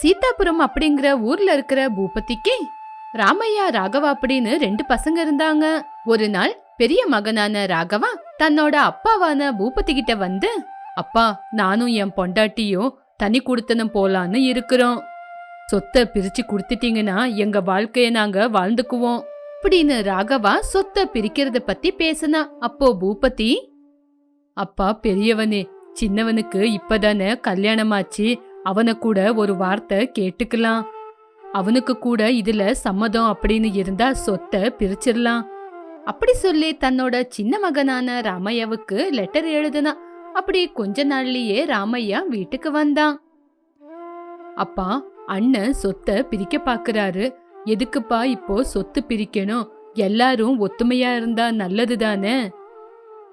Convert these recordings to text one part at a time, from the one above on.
சீதாபுரம் அப்படிங்கிற ஊர்ல இருக்கிற பூபதிக்கு ராமையா ராகவா அப்படின்னு ரெண்டு பசங்க இருந்தாங்க. ஒரு நாள் பெரிய மகனான ராகவா தன்னோட அப்பாவான பூபதி கிட்ட வந்து அப்பா நானும் என் பொண்டாட்டியும் தனி கொடுத்தனும் போலான்னு இருக்கிறோம். சொத்தை பிரிச்சு கொடுத்துட்டீங்கன்னா எங்க வாழ்க்கைய நாங்க வாழ்ந்துக்குவோம். அப்படின்னு ராகவா சொத்தை பிரிக்கிறத பத்தி பேசினா. அப்போ பூபதி அப்பா பெரியவனே சின்னவனுக்கு இப்பதானே கல்யாணமாச்சு. அவனை கூட ஒரு வார்த்தை கேட்டுக்கலாம். அவனுக்கு கூட இதுல சம்மதம் அப்படின்னு இருந்தா சொத்தை பிரிச்சிடலாம். அப்படி சொல்லி தன்னோட சின்ன மகனான ராமையாவுக்கு லெட்டர் எழுதுனா அப்படி கொஞ்ச நாள்லயே ராமையா வீட்டுக்கு வந்தான். அப்பா அண்ணன் சொத்தை பிரிக்க பாக்குறாரு. எதுக்குப்பா இப்போ சொத்து பிரிக்கணும்? எல்லாரும் ஒத்துமையா இருந்தா நல்லது தானே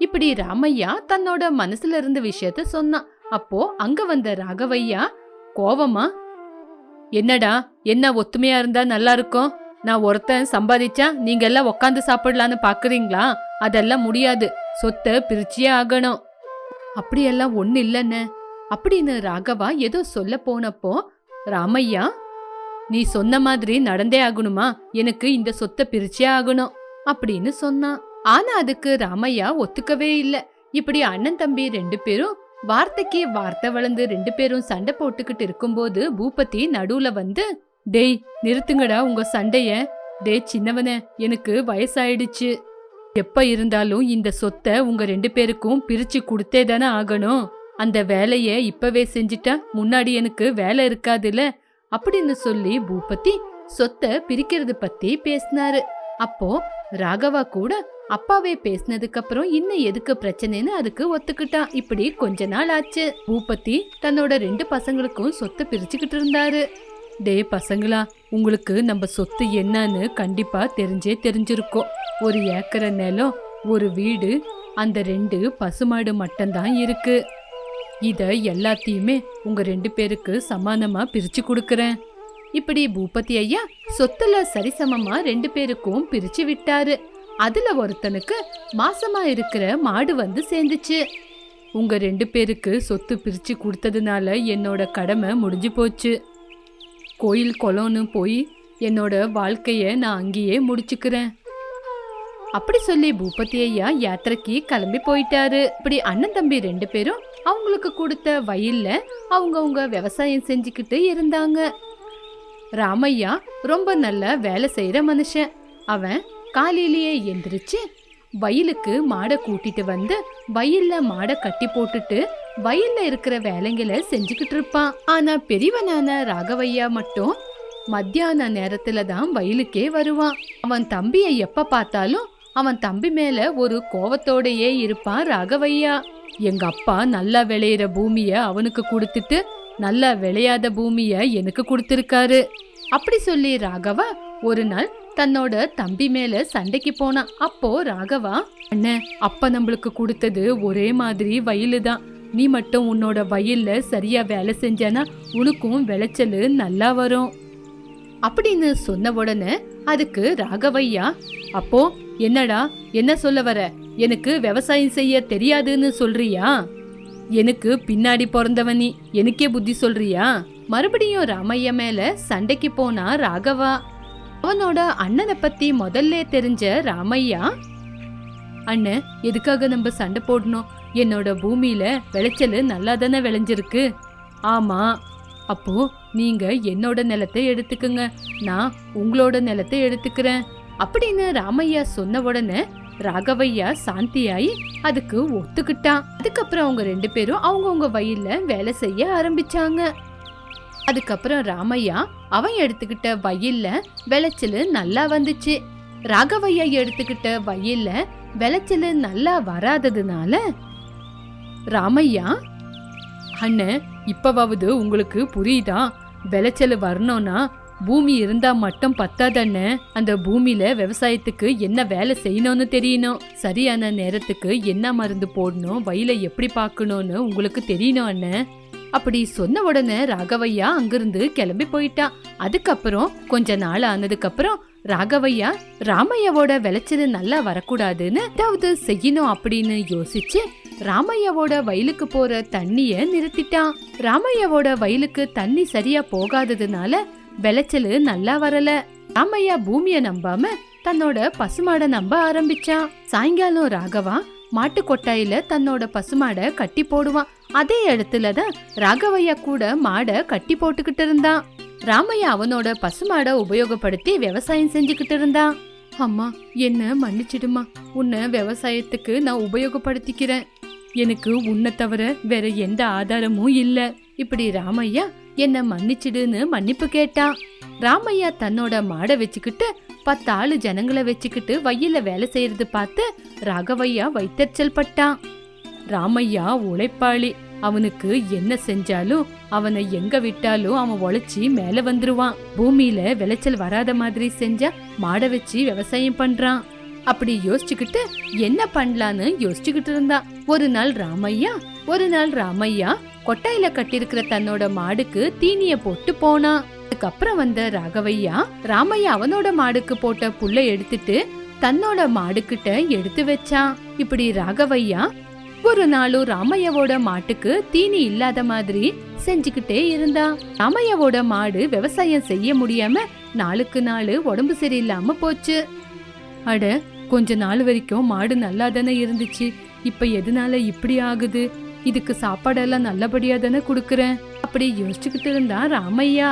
இப்படி ராமையா தன்னோட மனசுல இருந்த விஷயத்த சொன்னான். அப்போ அங்க வந்த ராகவையா கோவமா? என்னடா என்ன ஒத்துமையா இருந்தா நல்லா இருக்கும்? நான் ஒருத்தன் சம்பாதிச்சா நீங்க எல்லாம் உக்காந்து சாப்பிடலான்னு பாக்குறீங்களா? அதெல்லாம் முடியாது. சொத்தை பிரிச்சியே ஆகணும். அப்படியெல்லாம் ஒண்ணு இல்லைன்னு. அப்படின்னு ராகவா ஏதோ சொல்ல போனப்போ ராமையா நீ சொன்ன மாதிரி நடந்தே ஆகணுமா? எனக்கு இந்த சொத்தை பிரிச்சே ஆகணும். அப்படின்னு சொன்னான் ஆனா அதுக்கு ராமையா ஒத்துக்கவே இல்லை. இப்படி அண்ணன் தம்பி ரெண்டு பேரும் வார்த்தைக்கு வார்த்தை வளர்ந்து ரெண்டு பேரும் சண்டை போட்டுக்கிட்டு இருக்கும்போது பூபதி நடுவுல வந்து டேய் நிறுத்துங்கடா உங்க சண்டைய. டேய் சின்னவனே எனக்கு வயசாயிடுச்சு. எப்ப இருந்தாலும் இந்த சொத்தை உங்க ரெண்டு பேருக்கும் பிரிச்சு கொடுத்தே தானே ஆகணும். அந்த வேலைய இப்பவே செஞ்சுட்டா முன்னாடி எனக்கு வேலை இருக்காதுல்ல அப்படின்னு சொல்லி பூபதி சொத்தை பிரிக்கிறது பத்தி பேசினாரு. அப்போ ராகவா கூட அப்பாவே பேசினதுக்கு அப்புறம் இன்னும் எதுக்கு பிரச்சனைன்னு அதுக்கு ஒத்துக்கிட்டான். இப்படி கொஞ்ச நாள் ஆச்சு. பூபதி தன்னோட ரெண்டு பசங்களுக்கும் சொத்தை பிரிச்சுக்கிட்டு இருந்தாரு. டே பசங்களா உங்களுக்கு நம்ம சொத்து என்னன்னு கண்டிப்பா தெரிஞ்சே தெரிஞ்சிருக்கோம். ஒரு ஏக்கரை நிலம் ஒரு வீடு அந்த ரெண்டு பசுமாடு மட்டும்தான் இருக்கு. இத எல்லாத்தையுமே உங்க ரெண்டு பேருக்கு சமானமா பிரிச்சு கொடுக்கறேன். இப்படி பூபதி ஐயா சொத்துல சரிசமமா ரெண்டு பேருக்கும் பிரிச்சு விட்டாரு. அதுல ஒருத்தனுக்கு மாசமா இருக்கிற மாடு வந்து சேர்ந்துச்சு. உங்க ரெண்டு பேருக்கு சொத்து பிரிச்சு கொடுத்ததுனால என்னோட கடமை முடிஞ்சு போச்சு. கோயில் குளம்னு போய் என்னோட வாழ்க்கைய நான் அங்கேயே முடிச்சுக்கிறேன். அப்படி சொல்லி பூபதி ஐயா யாத்திரைக்கு கிளம்பி போயிட்டாரு. இப்படி அண்ணன் தம்பி ரெண்டு பேரும் அவங்களுக்கு கொடுத்த வயல்ல அவங்கவுங்க விவசாயம் செஞ்சுக்கிட்டு இருந்தாங்க. ராமையா ரொம்ப நல்ல வேலை செய்கிற மனுஷன். அவன் காலையிலேயே எந்திரிச்சு வயலுக்கு மாடை கூட்டிட்டு வந்து வயல்ல மாடை கட்டி போட்டுட்டு வயல்ல இருக்கிற வேலைங்களை செஞ்சுக்கிட்டு இருப்பான். ஆனா பெரியவனான ராகவையா மட்டும் மத்தியான நேரத்துல தான் வயலுக்கே வருவான். அவன் தம்பியை எப்ப பார்த்தாலும் அவன் தம்பி மேல ஒரு கோவத்தோடையே இருப்பான் ராகவையா. எங்க அப்பா நல்லா விளையிற பூமிய அவனுக்கு கொடுத்துட்டு நல்லா விளையாத பூமிய எனக்கு கொடுத்துருக்காரு. அப்படி சொல்லி ராகவா ஒரு நாள் தன்னோட தம்பி மேல சண்டைக்கு போனான் அப்போ ராகவா அண்ணே அப்பா நம்மளுக்கு கொடுத்தது ஒரே மாதிரி வயலு தான். நீ மட்டும் உன்னோட வயல்ல சரியா வேலை செஞ்சனா உனக்கும் விளைச்சல் நல்லா வரும். அப்படின்னு சொன்ன உடனே அதுக்கு ராகவையா அப்போ என்னடா என்ன சொல்ல வர? எனக்கு விவசாயம் செய்ய தெரியாதுன்னு சொல்றியா? எனக்கு பின்னாடி பிறந்தவன் நீ எனக்கே புத்தி சொல்றியா? மறுபடியும் ராமையா மேல சண்டைக்கு போனா ராகவா அவனோட அண்ணனை பத்தி முதல்ல தெரிஞ்ச ராமையா? அண்ணன் எதுக்காக நம்ம சண்டை போடணும்? என்னோட பூமியில விளைச்சல் நல்லா தானே விளைஞ்சிருக்கு. ஆமா. அப்போ நீங்க என்னோட நிலத்தை எடுத்துக்குங்க. நான் உங்களோட நிலத்தை எடுத்துக்கிறேன். அப்படின்னு ராமையா சொன்ன உடனே ராகவையா சாந்தியாயி அதுக்கு ஒத்துக்கிட்டான் அதுக்கப்புறம் அவங்க ரெண்டு பேரும் அவங்கவுங்க வயல்ல வேலை செய்ய ஆரம்பிச்சாங்க. அதுக்கப்புறம் ராமையா அவன் எடுத்துக்கிட்ட வயல்ல விளைச்சல் நல்லா வந்துச்சு. ராகவையா எடுத்துக்கிட்ட வயல்ல விளைச்சல் நல்லா வராததுனால ராமையா அண்ணன் இப்பவாவது உங்களுக்கு புரியுதா? விளைச்சல் வரணும்னா பூமி இருந்தா மட்டும் பத்தாதண்ணே அந்த பூமியில விவசாயத்துக்கு என்ன வேலை செய்யணும்னு தெரியணும். சரியான நேரத்துக்கு என்ன மருந்து போடணும் வயலை எப்படி பார்க்கணும்னு உங்களுக்கு தெரியணும் அண்ணன் அப்படி சொன்ன உடனே ராகவையா அங்கிருந்து கிளம்பி போயிட்டான் அதுக்கப்புறம் கொஞ்ச நாள் ஆனதுக்கு அப்புறம் ராகவையா ராமையாவோட விளைச்சல் நல்லா வரக்கூடாதுன்னு ஏதாவது செய்யணும் அப்படின்னு யோசிச்சு ராமையாவோட வயலுக்கு போற தண்ணிய நிறுத்திட்டான் ராமையாவோட வயலுக்கு தண்ணி சரியா போகாததுனால விளைச்சல் நல்லா வரல. ராமையா பூமிய நம்பாம தன்னோட பசுமாட நம்ப ஆரம்பிச்சான் சாயங்காலம் ராகவா மாட்டு கொட்டாயில தன்னோட பசுமாடை கட்டி போடுவான். அதே இடத்துல தான் ராகவையா கூட மாடை கட்டி போட்டுக்கிட்டு இருந்தான். ராமையா அவனோட பசுமாடை உபயோகப்படுத்தி விவசாயம் செஞ்சுக்கிட்டு இருந்தான். அம்மா என்ன மன்னிச்சிடுமா. உன்னை விவசாயத்துக்கு நான் உபயோகப்படுத்திக்கிறேன். எனக்கு உன்னை தவிர வேற எந்த ஆதாரமும் இல்ல. இப்படி ராமையா என்ன மன்னிச்சிடுன்னு மன்னிப்பு கேட்டான். ராமையா தன்னோட மாடை வச்சுக்கிட்டு பத்தாளு ஜனங்களை வச்சுக்கிட்டு வயல்ல வேலை செய்யறது பார்த்து ராகவையா வைத்தறிச்சல் பட்டான். ராமையா உழைப்பாளி. அவனுக்கு என்ன செஞ்சாலும் அவனை எங்க விட்டாலும் அவன் உழைச்சி மேல வந்துருவான். பூமியில விளைச்சல் வராத மாதிரி செஞ்சா மாடை வச்சு விவசாயம் பண்றான். அப்படி யோசிச்சுக்கிட்டு என்ன பண்ணலான்னு யோசிச்சுக்கிட்டு இருந்தான். ஒரு நாள் ராமையா ஒரு நாள் ராமையா கொட்டாயில கட்டியிருக்கிற தன்னோட மாடுக்கு தீனிய போட்டு போனான். அதுக்கப்புறம் வந்த ராகவையா ராமையா அவனோட மாடுக்கு போட்ட புல்லை எடுத்துட்டு தன்னோட மாடுகிட்ட எடுத்து வச்சான் இப்படி ராகவையா ஒரு நாளும் ராமையாவோட மாட்டுக்கு தீனி இல்லாத மாதிரி செஞ்சுக்கிட்டே இருந்தா. ராமையாவோட மாடு விவசாயம் செய்ய முடியாம நாளுக்கு நாள் உடம்பு சரியில்லாம போச்சு. அட கொஞ்ச நாள் வரைக்கும் மாடு நல்லா தானே இருந்துச்சு. இப்ப எதனால இப்படி ஆகுது? இதுக்கு சாப்பாடெல்லாம் நல்லபடியா தானே குடுக்கறேன். அப்படி யோசிச்சுக்கிட்டு இருந்தான் ராமையா.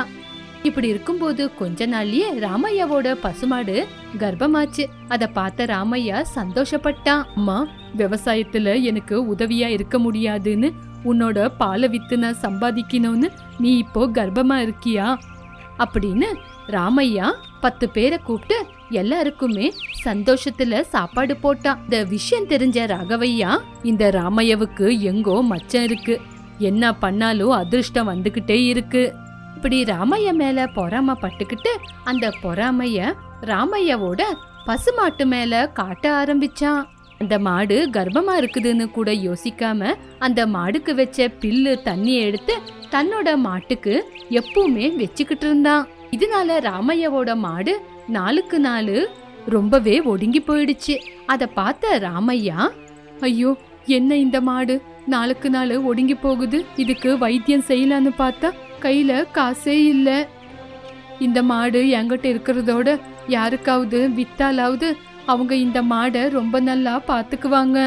இப்படி இருக்கும்போது கொஞ்ச நாள்லயே ராமையாவோட பசுமாடு கர்ப்பமாச்சு. அத பார்த்த ராமையா சந்தோஷப்பட்டான் அம்மா விவசாயத்துல எனக்கு உதவியா இருக்க முடியாதுன்னு உன்னோட பாலை வித்து நான் சம்பாதிக்கணும்னு நீ இப்போ கர்ப்பமா இருக்கியா? அப்படின்னு ராமையா பத்து பேரை கூப்பிட்டு எல்லாருக்குமே சந்தோஷத்துல சாப்பாடு போட்டான் இந்த விஷயம் தெரிஞ்ச ராகவையா இந்த ராமையாவுக்கு எங்கோ மச்சம் இருக்கு. என்ன பண்ணாலும் அதிர்ஷ்டம் வந்துகிட்டே இருக்கு. இப்படி ராமைய மேல பொறாம பட்டுக்கிட்டு அந்த பொறாமைய ராமையாவோட பசுமாட்டு மேல காட்ட ஆரம்பிச்சான். அந்த மாடு கர்ப்பமா இருக்குதுன்னு கூட யோசிக்காம அந்த மாடுக்கு வச்ச பில்லு தண்ணியை எடுத்து தன்னோட மாட்டுக்கு எப்பவுமே வச்சுக்கிட்டு இருந்தான். இதனால ராமையாவோட மாடு நாளுக்கு நாளு ரொம்பவே ஒடுங்கி போயிடுச்சு. அத பார்த்த ராமையா ஐயோ என்ன இந்த மாடு? நாளுக்கு நாள் ஒடுங்கி போகுது. இதுக்கு வைத்தியம் செய்யலான்னு பார்த்தா கையில காசே இல்லை. இந்த மாடு என்கிட்ட இருக்கிறதோட யாருக்காவது வித்தாலாவது அவங்க இந்த மாடை ரொம்ப நல்லா பார்த்துக்குவாங்க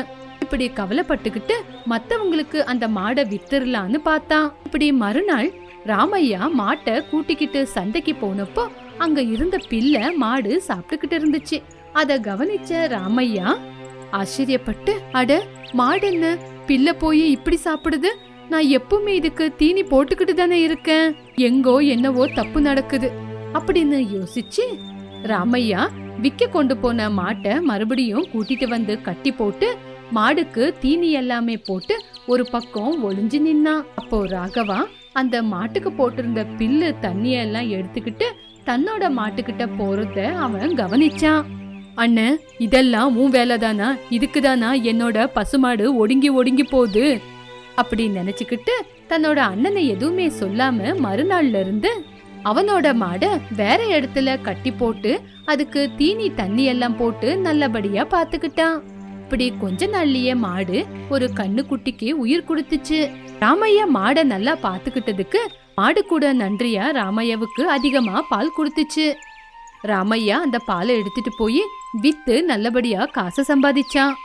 இப்படி கவலைப்பட்டுக்கிட்டு மத்தவங்களுக்கு அந்த மாடை வித்துடலான்னு பார்த்தான். இப்படி மறுநாள் ராமையா மாட்டை கூட்டிக்கிட்டு சந்தைக்கு போனப்போ அங்க இருந்த பிள்ளை மாடு சாப்பிட்டுக்கிட்டு இருந்துச்சு. அதை கவனிச்ச ராமையா ஆச்சரியப்பட்டு அட மாடு என்ன பில்ல போய் இப்படி சாப்பிடுது? நான் எப்பவுமே இதுக்கு தீனி போட்டுக்கிட்டு தானே இருக்கேன். எங்கோ என்னவோ தப்பு நடக்குது. அப்படின்னு யோசிச்சு ராமையா விக்க கொண்டு போன மாட்டை மறுபடியும் கூட்டிட்டு வந்து கட்டி போட்டு மாடுக்கு தீனி எல்லாமே போட்டு ஒரு பக்கம் ஒளிஞ்சு நின்னான் அப்போ ராகவா அந்த மாட்டுக்கு போட்டிருந்த பில்லு தண்ணியெல்லாம் எடுத்துக்கிட்டு தன்னோட மாட்டுக்கிட்ட போறத அவன் கவனிச்சான். அண்ணன் இதெல்லாம் உன் வேலைதானா? இதுக்குதானா? என்னோட பசுமாடு ஒடுங்கி ஒடுங்கி போகுது. அப்படி நினைச்சுக்கிட்டு தன்னோட அண்ணனை எதுவுமே சொல்லாம மறுநாள்ல இருந்து அவனோட மாடை வேற இடத்துல கட்டி போட்டு அதுக்கு தீனி தண்ணி எல்லாம் போட்டு நல்லபடியா பாத்துக்கிட்டான். இப்படி கொஞ்ச நாள்லயே மாடு ஒரு கண்ணுக்குட்டிக்கு உயிர் கொடுத்துச்சு. ராமையா மாடை நல்லா பாத்துக்கிட்டதுக்கு மாடு கூட நன்றியா ராமையாவுக்கு அதிகமா பால் கொடுத்துச்சு. ராமையா அந்த பாலை எடுத்துட்டு போய் வித்து நல்லபடியா காசை சம்பாதிச்சான்.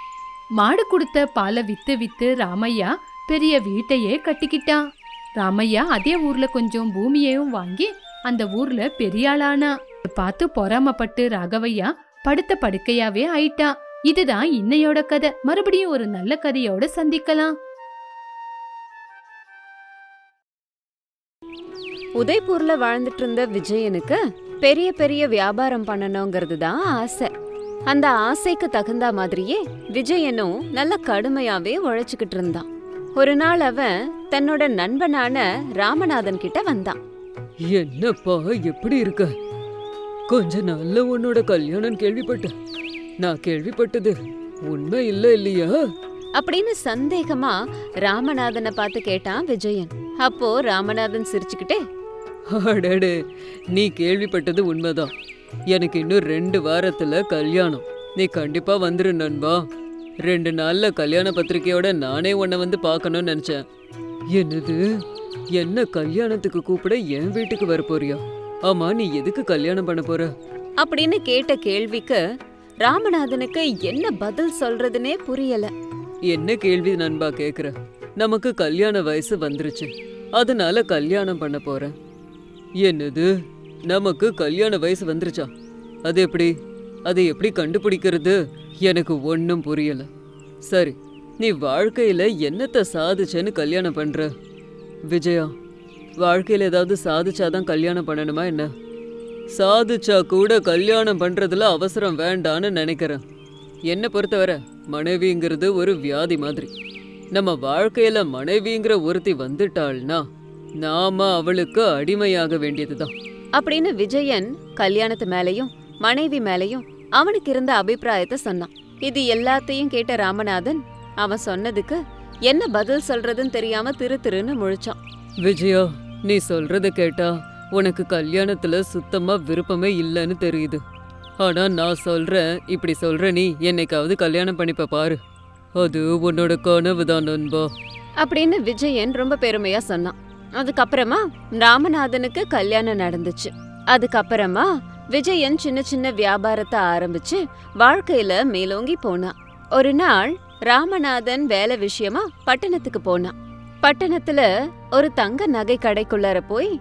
மாடு கொடுத்த பாலை வித்து வித்து ராமையா பெரிய வீட்டையே கட்டிக்கிட்டான் ராமையா அதே ஊர்ல கொஞ்சம் பூமியையும் வாங்கி அந்த ஊர்ல பெரிய ஆளானா. பார்த்து பொறாமப்பட்டு ராகவையா படுத்த படுக்கையாவே ஆயிட்டான் இதுதான் இன்னையோட கதை. மறுபடியும் ஒரு நல்ல கதையோட சந்திக்கலாம். உதய்பூர்ல வாழ்ந்துட்டு இருந்த விஜயனுக்கு பெரிய பெரிய வியாபாரம் பண்ணணுங்கிறது தான் ஆசை. அந்த ஆசைக்கு தகுந்த மாதிரியே விஜயனும் நல்ல கடுமையாவே உழைச்சுக்கிட்டு இருந்தான். ஒரு நாள் அவன் தன்னோட நண்பனான ராமநாதன் கிட்ட வந்தான். என்னப்பா எப்படி இருக்க? கொஞ்ச நாள்ல உன்னோட கல்யாணம் கேள்விப்பட்டேன் நான் கேள்விப்பட்டது. உண்மை இல்ல இல்லையா? அப்படின்னு சந்தேகமா ராமநாதனை பார்த்து கேட்டான் விஜயன். அப்போ ராமநாதன் சிரிச்சுக்கிட்டே அடடே நீ கேள்விப்பட்டது உண்மைதான். எனக்கு இன்னும் ரெண்டு வாரத்துல கல்யாணம். நீ கண்டிப்பா வந்துரு நண்பா. ரெண்டு நாள்ல கல்யாண பத்திரிக்கையோட நானே உன்னை வந்து பார்க்கணும்னு நினைச்சேன். என்னது? என்ன கல்யாணத்துக்கு கூப்பிட என் வீட்டுக்கு வர போறியா? ஆமா நீ எதுக்கு கல்யாணம் பண்ண போற? அப்படின்னு கேட்ட கேள்விக்கு ராமநாதனுக்கு என்ன பதில் சொல்றதுனே புரியல. என்ன கேள்வி நண்பா கேக்குற? நமக்கு கல்யாண வயசு வந்துருச்சு. அதனால கல்யாணம் பண்ண போறேன். என்னது? நமக்கு கல்யாண வயசு வந்துருச்சா? அது எப்படி? அதை எப்படி கண்டுபிடிக்கிறது? எனக்கு ஒன்றும் புரியல. சரி நீ வாழ்க்கையில் என்னத்த சாதிச்சேன்னு கல்யாணம் பண்ணுற விஜயா வாழ்க்கையில் ஏதாவது சாதிச்சாதான் கல்யாணம் பண்ணணுமா என்ன? சாதிச்சா கூட கல்யாணம் பண்ணுறதுல அவசரம் வேண்டான்னு நினைக்கிறேன். என்னை பொறுத்தவரை மனைவிங்கிறது ஒரு வியாதி மாதிரி. நம்ம வாழ்க்கையில் மனைவிங்கிற ஒருத்தி வந்துட்டாள்னா நாம அவளுக்கு அடிமையாக வேண்டியதுதான். அப்படின்னு விஜயன் கல்யாணத்து மேலையும் மனைவி மேலையும் அவனுக்கு இருந்த அபிப்பிராயத்தை சொன்னான். இது எல்லாத்தையும் கேட்ட ராமநாதன் அவன் சொன்னதுக்கு என்ன பதில் சொல்றதுன்னு தெரியாம திரு திருன்னு முழிச்சான். விஜயா நீ சொல்றத கேட்டா உனக்கு கல்யாணத்துல சுத்தமா விருப்பமே இல்லைன்னு தெரியுது. ஆனா நான் சொல்றேன் இப்படி சொல்ற நீ என்னைக்காவது கல்யாணம் பண்ணிப்ப பாரு. அது உன்னோட கனவுதான் நண்பா. அப்படின்னு விஜயன் ரொம்ப பெருமையா சொன்னான். அதுக்கப்புறமா ராமநாதனுக்கு கல்யாணம் நடந்துச்சு. அதுக்கப்புறமா விஜயன் சின்ன சின்ன வியாபாரத்தை ஆரம்பிச்சு வாழ்க்கையில மேலோங்கி போனான் ஒரு நாள் ராமநாதன் வேலை விஷயமா பட்டணத்துக்கு போனான் பட்டணத்துல ஒரு தங்க நகை கடைக்குள்ளார போய்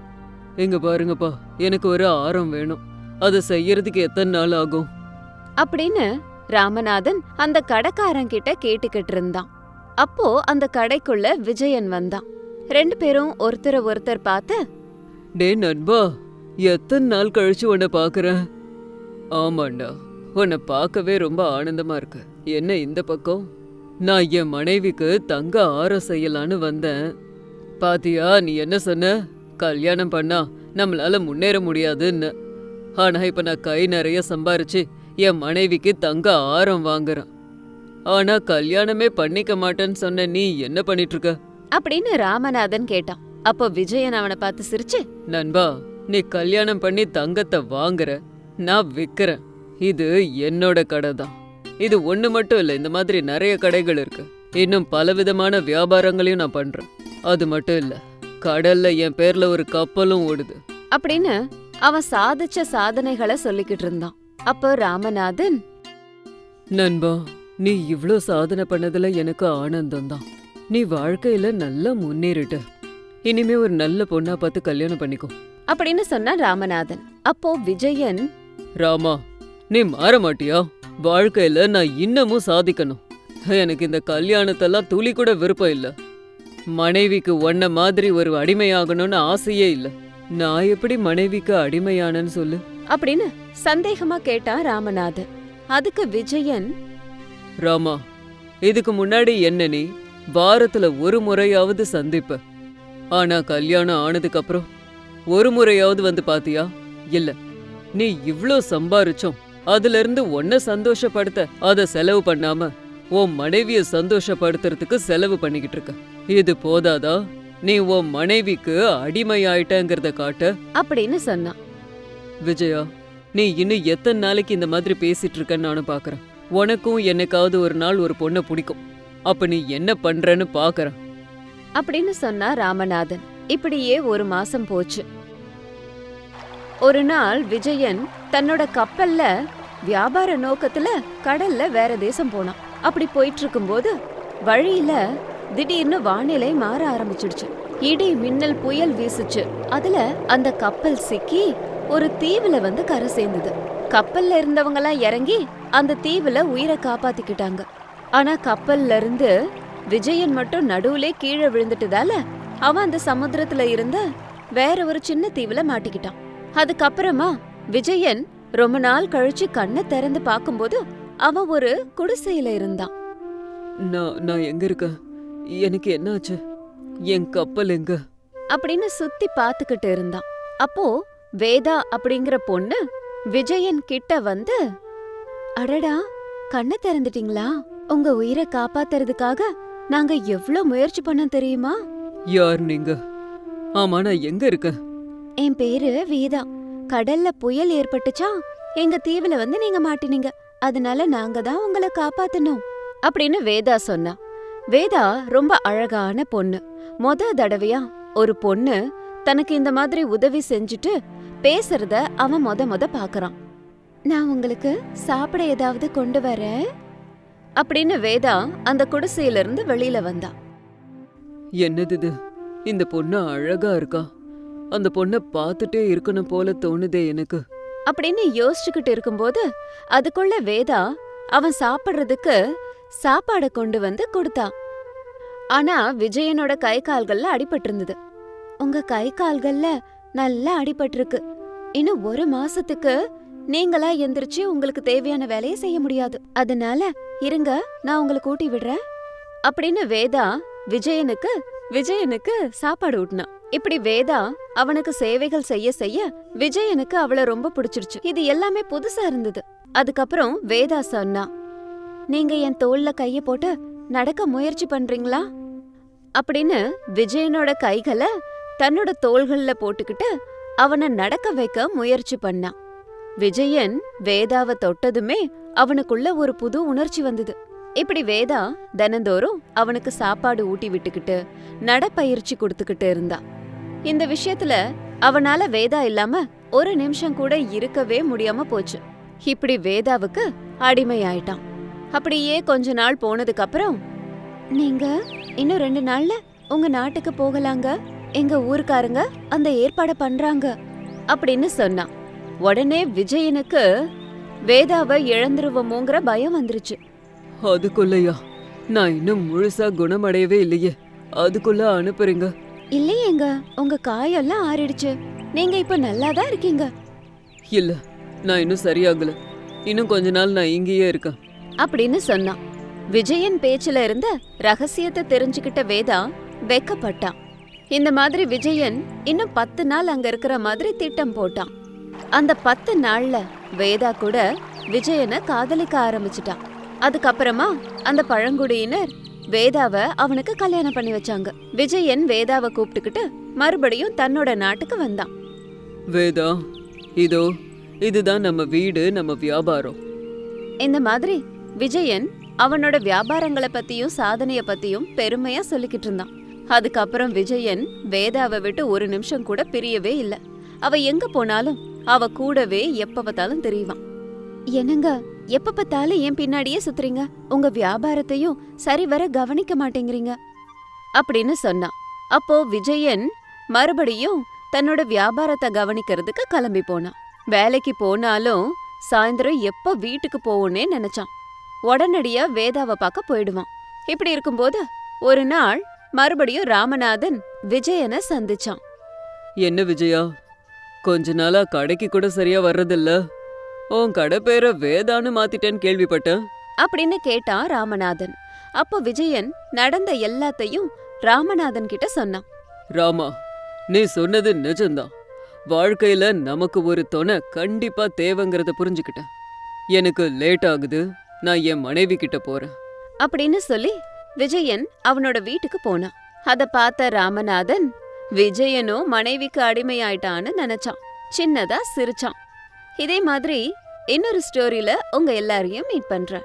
இங்க பாருங்கப்பா எனக்கு ஒரு ஆரம் வேணும். அதை செய்யறதுக்கு எத்தனை நாள் ஆகும்? அப்படின்னு ராமநாதன் அந்த கடைக்காரன் கிட்ட கேட்டுக்கிட்டு இருந்தான். அப்போ அந்த கடைக்குள்ள விஜயன் வந்தான். ரெண்டு பேரும் ஒருத்தர ஒருத்தர் பார்த்து டே நண்பா எத்தனை நாள் கழிச்சு உன்னை பார்க்கறேன்? ஆமாண்டா உன்னை பார்க்கவே ரொம்ப ஆனந்தமா இருக்கு. என்ன இந்த பக்கம்? நான் என் மனைவிக்கு தங்க ஆரம் செய்யலான்னு வந்தேன். பாத்தியா நீ என்ன சொன்ன? கல்யாணம் பண்ணா நம்மளால முன்னேற முடியாதுன்னு. ஆனா இப்ப நான் கை நிறைய சம்பாரிச்சு என் மனைவிக்கு தங்க ஆரம் வாங்குறேன். ஆனா கல்யாணமே பண்ணிக்க மாட்டேன்னு சொன்ன நீ என்ன பண்ணிட்டு இருக்க? அப்படின்னு ராமநாதன் கேட்டான். அப்போ விஜயன் அவனை பார்த்து சிரிச்சு நண்பா நீ கல்யாணம் பண்ணி தங்கத்தை வாங்குற நான் விக்கிறேன். இது என்னோட கடை தான் இது ஒண்ணு மட்டும் இல்ல இந்த மாதிரி நிறைய கடைகள் இருக்கு. இன்னும் பலவிதமான வியாபாரங்களையும் நான் பண்றேன். அது மட்டும் இல்ல கடல்ல என் பேர்ல ஒரு கப்பலும் ஓடுது. அப்படின்னு அவன் சாதிச்ச சாதனைகளை சொல்லிக்கிட்டு இருந்தான். அப்போ ராமநாதன் நண்பா நீ இவ்ளோ சாதனை பண்ணதுல எனக்கு ஆனந்தம் தான் நீ வாழ்க்கையில நல்லா முன்னேறிட்ட. இனிமே ஒரு நல்ல பொண்ணா பார்த்து கல்யாணம் பண்ணிக்கோ. அப்படின்னு சொன்னான் ராமநாதன். அப்போ விஜயன் ராமா நீ மாற மாட்டியா? வாழ்க்கையில நான் இன்னமும் சாதிக்கணும். எனக்கு இந்த கல்யாணத்தெல்லாம் துளி கூட விருப்பம் இல்ல. மனைவிக்கு ஒன்ன மாதிரி ஒரு அடிமையாகணும்னு ஆசையே இல்ல. நான் எப்படி மனைவிக்கு அடிமையானன்னு சொல்லு. அப்படின்னு சந்தேகமா கேட்டான் ராமநாதன். அதுக்கு விஜயன் ராமா இதுக்கு முன்னாடி என்ன நீ வாரத்துல ஒரு முறையாவது சந்திப்ப. ஆனா கல்யாணம் ஆனதுக்கு அப்புறம் ஒரு முறையாவது வந்து பாத்தியா? இல்ல நீ இவ்ளோ சம்பாரிச்சோம் அதுல இருந்து உன்னை சந்தோஷப்படுத்த அத செலவு பண்ணாம உன் மனைவிய சந்தோஷப்படுத்துறதுக்கு செலவு பண்ணிக்கிட்டு இருக்க. இது போதாதா? நீ உன் மனைவிக்கு அடிமையாயிட்டங்கிறத காட்ட. அப்படின்னு சொன்னான் விஜயா நீ இன்னும் எத்தனை நாளைக்கு இந்த மாதிரி பேசிட்டு இருக்கன்னு நானும் பாக்குறேன். உனக்கும் என்னைக்காவது ஒரு நாள் ஒரு பொண்ணை பிடிக்கும். அப்ப நீ என்ன பண்றன்னு பாக்குறேன். அப்படின்னு சொன்னா ராமநாதன். இப்படியே ஒரு மாசம் போச்சு. ஒரு நாள் விஜயன் தன்னோட கப்பல்ல வியாபார நோக்கத்துல கடல்ல வேற தேசம் போனான். அப்படி போயிட்டு இருக்கும்போது வழியில திடீர்னு வானிலை மாற ஆரம்பிச்சிடுச்சு. இடி மின்னல் புயல் வீசுச்சு. அதுல அந்த கப்பல் சிக்கி ஒரு தீவுல வந்து கரை சேர்ந்தது. கப்பல்ல இருந்தவங்க எல்லாம் இறங்கி அந்த தீவுல உயிரை காப்பாத்திக்கிட்டாங்க. ஆனா கப்பல்ல இருந்து விஜயன் மட்டும் நடுவுலே கீழே விழுந்துட்டதால அவன் அந்த சமுத்திரத்துல இருந்த வேற ஒரு சின்ன தீவுல மாட்டிக்கிட்டான். அதுக்கப்புறமா விஜயன் ரொம்ப நாள் கழிச்சு கண்ணை திறந்து பார்க்கும்போது அவன் ஒரு குடிசையில இருந்தான். நான் நான் எங்க இருக்கேன் எனக்கு என்னாச்சு? என் கப்பல் எங்க? அப்படின்னு சுத்தி பாத்துக்கிட்டு இருந்தான். அப்போ வேதா அப்படிங்கிற பொண்ணு விஜயன் கிட்ட வந்து அடடா கண்ணை திறந்துட்டீங்களா? உங்க உயிரை காப்பாத்துறதுக்காக நாங்க எவ்ளோ முயற்சி பண்ணோம் தெரியுமா? யார் நீங்க? ஆமா நான் எங்க இருக்கேன்? என் பேரு வேதா. கடல்ல புயல் ஏற்பட்டுச்சா எங்க தீவுல வந்து நீங்க மாட்டினீங்க. அதனால நாங்க தான் உங்களை காப்பாத்தணும். அப்படின்னு வேதா சொன்னா. வேதா ரொம்ப அழகான பொண்ணு. மொத தடவையா ஒரு பொண்ணு தனக்கு இந்த மாதிரி உதவி செஞ்சுட்டு பேசுறத அவன் மொத மொத பாக்குறான். நான் உங்களுக்கு சாப்பிட ஏதாவது கொண்டு வரேன்? அப்படின்னு வேதா அந்த குடிசையில இருந்து வெளியில வந்தா. என்னது இது? இந்த பொண்ணு அழகா இருக்கா? அந்த பொண்ணை பார்த்துட்டே இருக்கணும் போல தோணுதே எனக்கு. அப்படின்னு யோசிச்சுக்கிட்டு இருக்கும்போது அதுக்குள்ள வேதா அவன் சாப்பிடுறதுக்கு சாப்பாட கொண்டு வந்து கொடுத்தா. ஆனா விஜயனோட கை கால்கள்ல அடிபட்டு இருந்தது. உங்க கை கால்கள்ல நல்லா அடிபட்டிருக்கு இன்னும் ஒரு மாசத்துக்கு நீங்களா எந்திரிச்சு உங்களுக்கு தேவையான வேலையை செய்ய முடியாது. அதனால இருங்க நான் உங்களை கூட்டி விடுறேன். அப்படின்னு வேதா விஜயனுக்கு விஜயனுக்கு சாப்பாடு ஊட்டினா. இப்படி வேதா அவனுக்கு சேவைகள் செய்ய செய்ய விஜயனுக்கு அவள ரொம்ப பிடிச்சிருச்சு. இது எல்லாமே புதுசா இருந்தது. அதுக்கப்புறம் வேதா சொன்னா நீங்க என் தோல்ல கைய போட்டு நடக்க முயற்சி பண்றீங்களா? அப்படின்னு விஜயனோட கைகளை தன்னோட தோள்கள்ல போட்டுக்கிட்டு அவனை நடக்க வைக்க முயற்சி பண்ணான் விஜயன் வேதாவை தொட்டதுமே அவனுக்குள்ள ஒரு புது உணர்ச்சி வந்தது. இப்படி வேதா தினந்தோறும் அவனுக்கு சாப்பாடு ஊட்டி விட்டுக்கிட்டு நடப்பயிற்சி கொடுத்துக்கிட்டு இருந்தா. இந்த விஷயத்துல அவனால வேதா இல்லாம ஒரு நிமிஷம் கூட இருக்கவே முடியாம போச்சு. இப்படி வேதாவுக்கு அடிமையாயிட்டான். அப்படியே கொஞ்ச நாள் போனதுக்கு அப்புறம் நீங்க இன்னும் ரெண்டு நாள்ல உங்க நாட்டுக்கு போகலாங்க. எங்க ஊருக்காரங்க அந்த ஏற்பாட பண்றாங்க. அப்படின்னு சொன்னான். உடனே விஜயனுக்கு வேதாவை இழந்துருவோமோங்கிற பயம் வந்துருச்சு. அதுக்குள்ளயா? நான் இன்னும் முழுசா குணமடையவே இல்லையே. அதுக்குள்ள அனுப்புறீங்க. இல்லையேங்க உங்க காயெல்லாம் ஆறிடுச்சு. நீங்க இப்ப நல்லாதான் இருக்கீங்க. இல்ல நான் இன்னும் சரியாகல. இன்னும் கொஞ்ச நாள் நான் இங்கேயே இருக்கேன். அப்படின்னு சொன்னான். விஜயன் பேச்சுல இருந்த ரகசியத்தை தெரிஞ்சுக்கிட்ட வேதா வெக்கப்பட்டான். இந்த மாதிரி விஜயன் இன்னும் பத்து நாள் அங்க இருக்கிற மாதிரி திட்டம் போட்டான். அந்த பத்து நாள்ல வேதா கூட விஜயனை காதலிக்க ஆரம்பிச்சிட்டான். அதுக்கப்புறமா அந்த பழங்குடியினர் வேதாவை அவனுக்கு கல்யாணம் பண்ணி வச்சாங்க. விஜயன் வேதாவை கூப்பிட்டுக்கிட்டு மறுபடியும் தன்னோட நாட்டுக்கு வந்தான். வேதா இதோ இதுதான் நம்ம வீடு நம்ம வியாபாரம். இந்த மாதிரி விஜயன் அவனோட வியாபாரங்களை பத்தியும் சாதனைய பத்தியும் பெருமையா சொல்லிக்கிட்டு இருந்தான். அதுக்கப்புறம் விஜயன் வேதாவை விட்டு ஒரு நிமிஷம் கூட பிரியவே இல்ல. அவ எங்க போனாலும் அவ கூடவே எப்ப பார்த்தாலும் தெரியவான் என்னங்க? எப்ப பார்த்தாலும் என் பின்னாடியே சுத்துறீங்க. உங்க வியாபாரத்தையும் சரிவர கவனிக்க மாட்டேங்கிறீங்க. அப்படின்னு சொன்னான். அப்போ விஜயன் மறுபடியும் தன்னோட வியாபாரத்தை கவனிக்கிறதுக்கு கிளம்பி போனான். வேலைக்கு போனாலும் சாயந்தரம் எப்ப வீட்டுக்கு போவோன்னே நினைச்சான். உடனடியா வேதாவை பார்க்க போயிடுவான். இப்படி இருக்கும்போது ஒரு நாள் மறுபடியும் ராமநாதன் விஜயனை சந்திச்சான். என்ன விஜயா? கொஞ்ச நாளா கடைக்கு கூட சரியா வர்றதில்ல. உன் கடை பேரை வேதான்னு மாத்திட்டேன்னு கேள்விப்பட்டேன். அப்படின்னு கேட்டான் ராமநாதன். அப்போ விஜயன் நடந்த எல்லாத்தையும் ராமநாதன் கிட்ட சொன்னான். ராமா நீ சொன்னது நிஜம்தான். வாழ்க்கையில நமக்கு ஒரு துணை கண்டிப்பா தேவைங்கிறத புரிஞ்சுக்கிட்டேன். எனக்கு லேட் ஆகுது நான் என் மனைவி கிட்ட போறேன். அப்படின்னு சொல்லி விஜயன் அவனோட வீட்டுக்கு போனான். அத பார்த்த ராமநாதன் விஜயனும் மனைவிக்கு அடிமையாயிட்டான்னு நினைச்சான். சின்னதா சிரிச்சான். இதே மாதிரி இன்னொரு ஸ்டோரியில உங்க எல்லாரையும் மீட் பண்றேன்.